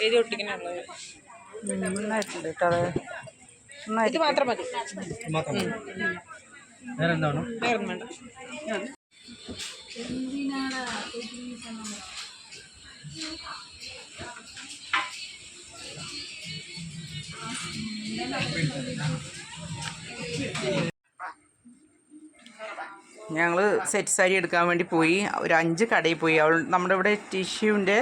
എഴുതി ഒട്ടിക്കുന്നുള്ളത് നന്നായിട്ടുണ്ട് കേട്ടോ ഇത് മാത്രം മതി. വേറെ എന്താണ്? വേറെ ഒന്നും വേണ്ട. ഞങ്ങൾ സെറ്റ് സാരി എടുക്കാൻ വേണ്ടി പോയി. ഒരു അഞ്ച് കടയിൽ പോയി. അവൾ നമ്മുടെ ഇവിടെ ടിഷ്യൂവിന്റെ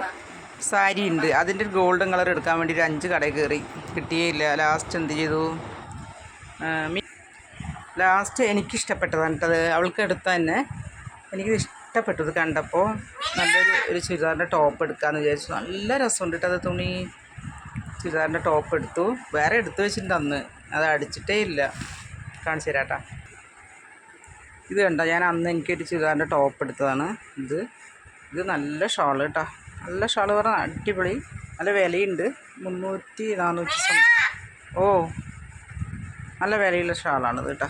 സാരി ഉണ്ട്. അതിന്റെ ഗോൾഡൻ കളർ എടുക്കാൻ വേണ്ടി ഒരു അഞ്ച് കടയിൽ കയറി. കിട്ടിയേയില്ല. ലാസ്റ്റ് എന്ത് ചെയ്തു? ലാസ്റ്റ് എനിക്കിഷ്ടപ്പെട്ടതാണ് അവൾക്ക് എടുത്ത തന്നെ എനിക്ക് ഇഷ്ടപ്പെട്ടു. ഇത് കണ്ടപ്പോൾ നല്ലൊരു ഒരു ചുരിദാറിന്റെ ടോപ്പ് എടുക്കാമെന്ന് വിചാരിച്ചു. നല്ല രസമുണ്ട് കേട്ടോ അത് തുണി. ചുരിദാറിന്റെ ടോപ്പ് എടുത്തു. വേറെ എടുത്തു വെച്ചിട്ടുണ്ട് അന്ന്. അത് അടിച്ചിട്ടേ ഇല്ല. കാണിച്ചു തരാട്ടാ. ഇത് കണ്ടോ? ഞാൻ അന്ന് എനിക്കൊരു ചുരിദാറിന്റെ ടോപ്പ് എടുത്തതാണ്. ഇത് ഇത് നല്ല ഷാൾ കേട്ടോ. നല്ല ഷാൾ പറഞ്ഞാൽ അടിപൊളി. നല്ല വിലയുണ്ട്. മുന്നൂറ്റി നാനൂറ്റി ഓ നല്ല വിലയുള്ള ഷാളാണിത് കേട്ടോ.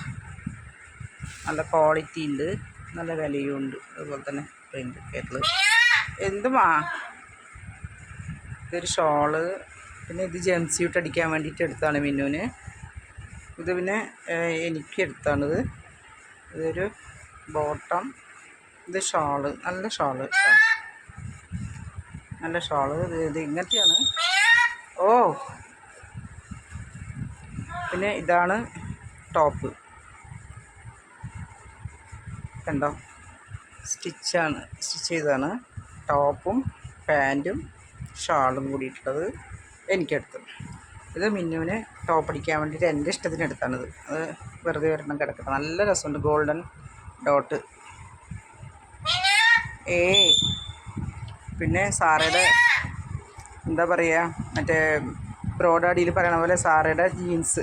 നല്ല ക്വാളിറ്റി ഉണ്ട്. നല്ല വിലയും ഉണ്ട്. അതുപോലെ തന്നെ പ്രിന്റ് കേട്ടത് എന്തുമാ? ഇതൊരു ഷോൾ. പിന്നെ ഇത് ജെംസ് സ്യൂട്ട് അടിക്കാൻ വേണ്ടിയിട്ട് എടുത്താണ് മിന്നുവിന്. ഇത് പിന്നെ എനിക്ക് എടുത്താണിത്. ഇതൊരു ബോട്ടം. ഇത് ഷാൾ. നല്ല ഷാൾ നല്ല ഷാൾ. ഇത് ഇങ്ങനത്തെയാണ്. ഓ. പിന്നെ ഇതാണ് ടോപ്പ്. കണ്ടോ? സ്റ്റിച്ചാണ്. സ്റ്റിച്ച് ചെയ്തതാണ്. ടോപ്പും പാന്റും ഷാളും കൂടിയിട്ടുള്ളത്. എനിക്കെടുത്തു. ഇത് മിന്നുവിന് ടോപ്പ് അടിക്കാൻ വേണ്ടിയിട്ട് എന്റെ ഇഷ്ടത്തിന് എടുത്താണിത് അത് വെറുതെ ഒരെണ്ണം കിടക്കട്ടെ. നല്ല രസമുണ്ട്. ഗോൾഡൻ ഡോട്ട് ഏ. പിന്നെ സാറയുടെ എന്താ പറയുക മറ്റേ ബ്രോഡാഡിയിൽ പറയണ പോലെ സാറയുടെ ജീൻസ്.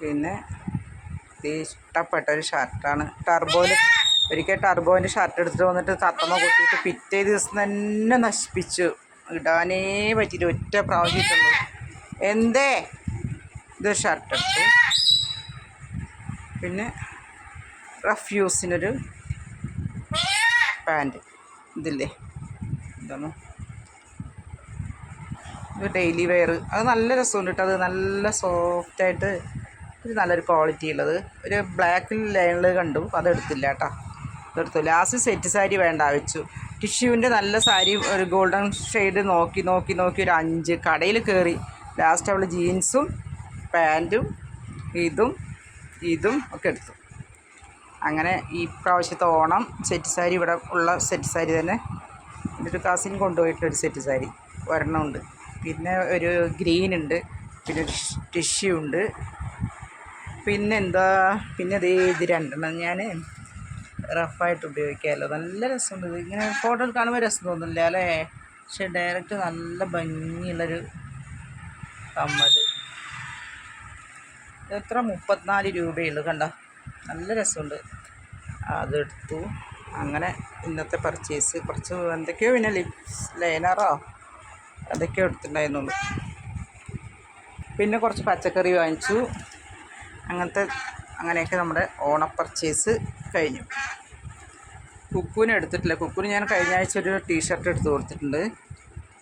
പിന്നെ ഇഷ്ടപ്പെട്ട ഒരു ഷർട്ടാണ്. ടർബോയിൽ ഒരിക്കൽ ടർബോന്റെ ഷർട്ട് എടുത്തിട്ട് വന്നിട്ട് തത്തമ്മ കൊത്തിയിട്ട് പിറ്റേ ദിവസം തന്നെ നശിപ്പിച്ചു. ഇടാനേ പറ്റിയിട്ട് ഒറ്റ പ്രാവശ്യം എന്തേ? ഇത് ഷർട്ട് എടുത്തു പിന്നെ റഫ്യൂസിനൊരു പാന്റ്. ഇതില്ലേ? ഇതാണ്? ഇത് ഡെയിലി വെയർ അത് നല്ല രസമുണ്ട് കേട്ടോ. അത് നല്ല സോഫ്റ്റായിട്ട് ഒരു നല്ലൊരു ക്വാളിറ്റി ഉള്ളത്. ഒരു ബ്ലാക്കിൽ ലൈനിൽ കണ്ടു. അതെടുത്തില്ല കേട്ടോ. അതെടുത്തു ലാസ്റ്റ് സെറ്റ് സാരി വേണ്ട വെച്ചു. ടിഷ്യൂവിന്റെ നല്ല സാരി ഒരു ഗോൾഡൻ ഷെയ്ഡ് നോക്കി നോക്കി നോക്കി ഒരു അഞ്ച് കടയിൽ കയറി. ലാസ്റ്റ് അവൾ ജീൻസും പാന്റും ഇതും ഇതും ഒക്കെ എടുത്തു. അങ്ങനെ ഈ പ്രാവശ്യത്തെ ഓണം സെറ്റ് സാരി ഇവിടെ ഉള്ള സെറ്റ് സാരി തന്നെ എന്റെ ഒരു കസിൻ കൊണ്ടുപോയിട്ടൊരു സെറ്റ് സാരി ഒരെണ്ണമുണ്ട്. പിന്നെ ഒരു ഗ്രീൻ ഉണ്ട് പിന്നെ ടിഷ്യൂ ഉണ്ട്. പിന്നെന്താ പിന്നെ ദേ ഇത് രണ്ടെണ്ണം ഞാൻ റഫായിട്ട് ഉപയോഗിക്കാമല്ലോ. നല്ല രസമുണ്ട് ഇങ്ങനെ ഫോട്ടോയിൽ കാണുമ്പോൾ രസം തോന്നില്ല അല്ലേ? പക്ഷെ ഡയറക്റ്റ് നല്ല ഭംഗിയുള്ളൊരു കമ്മൽ. എത്ര? മുപ്പത്തിനാല് രൂപയുള്ളൂ കണ്ട? നല്ല രസമുണ്ട്. അതെടുത്തു. അങ്ങനെ ഇന്നത്തെ പർച്ചേസ് കുറച്ച് എന്തൊക്കെയോ പിന്നെ ലിപ്സ് ലൈനറോ അതൊക്കെയോ എടുത്തിട്ടുണ്ടായിരുന്നുള്ളൂ. പിന്നെ കുറച്ച് പച്ചക്കറി വാങ്ങിച്ചു. അങ്ങനത്തെ അങ്ങനെയൊക്കെ നമ്മുടെ ഓണ പർച്ചേസ് കഴിഞ്ഞു. കുക്കുവിന് എടുത്തിട്ടില്ല. കുക്കുവിന് ഞാൻ കഴിഞ്ഞ ആഴ്ച ഒരു ടീഷർട്ട് എടുത്ത് കൊടുത്തിട്ടുണ്ട്.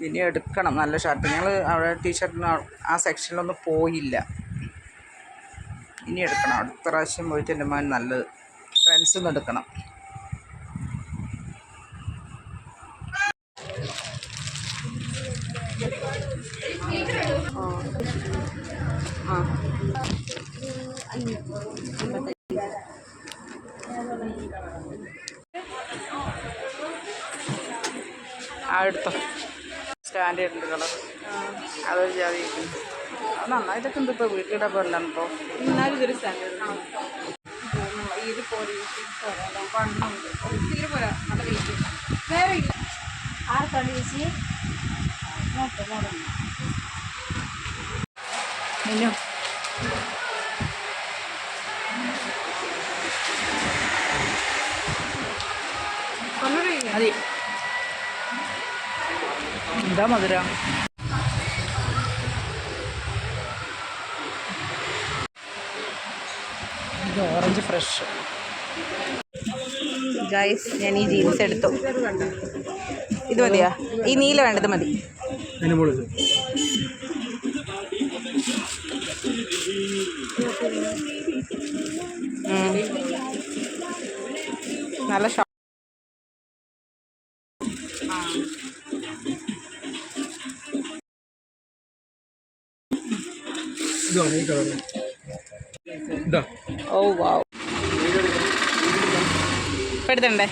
ഇനി എടുക്കണം. നല്ല ഷർട്ട് ഞങ്ങൾ അവിടെ ടീഷർട്ടിന് ആ സെക്ഷനിലൊന്നും പോയില്ല. ഇനി എടുക്കണം. അടുത്ത പ്രാവശ്യം പോയിട്ട് എന്റെ മകൻ നല്ലത് ഫ്രണ്ട്സിൽ നിന്ന് എടുക്കണം. ആ. ആ എടുത്തോ സ്റ്റാൻഡേർഡ് ഉണ്ട് കളർ. അതൊരു ജാതി. അത് നന്നായിട്ടൊക്കെ ഉണ്ട് ഇപ്പോൾ വീട്ടിലിടാൻ പോലെയാണ് ഇപ്പോൾ എന്നാലും ഇതൊരു സ്റ്റാൻഡേർഡ് ഇത് പോലെ വണ്ണുണ്ട് തീരെ പോരാ നല്ല വെയിറ്റ് വേറെ ഇല്ല. ആർക്കാണ് ചേച്ചി? നോട്ട് മോഡൽ മിന്നു. മതി എന്താ മധുരം? ഇത് ഓറഞ്ച് ഫ്രഷ് ഗൈസ് ഞാൻ ഈ ജീൻസ് എടുത്തു. ഇത് മതിയാ? ഈ നീല വേണ്ടത് മതി. നല്ല ഷോ ഇതാണ് ഈ കളർ ഓ വാവ് പെടുത്തണ്ടേ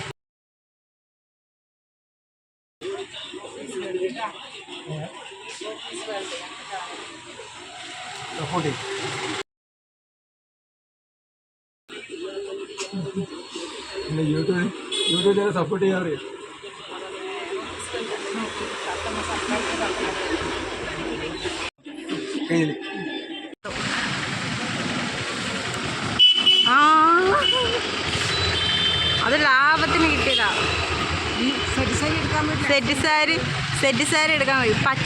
പിന്നെ യൂട്യൂബ് യൂട്യൂബിൽ സപ്പോർട്ട് ചെയ്യാറില്ല കയ്യിൽ അത് ലാഭത്തിന് കിട്ടിയതാ. സെറ്റ് സാരി സെറ്റ് സാരി എടുക്കാൻ പറ്റും. പച്ച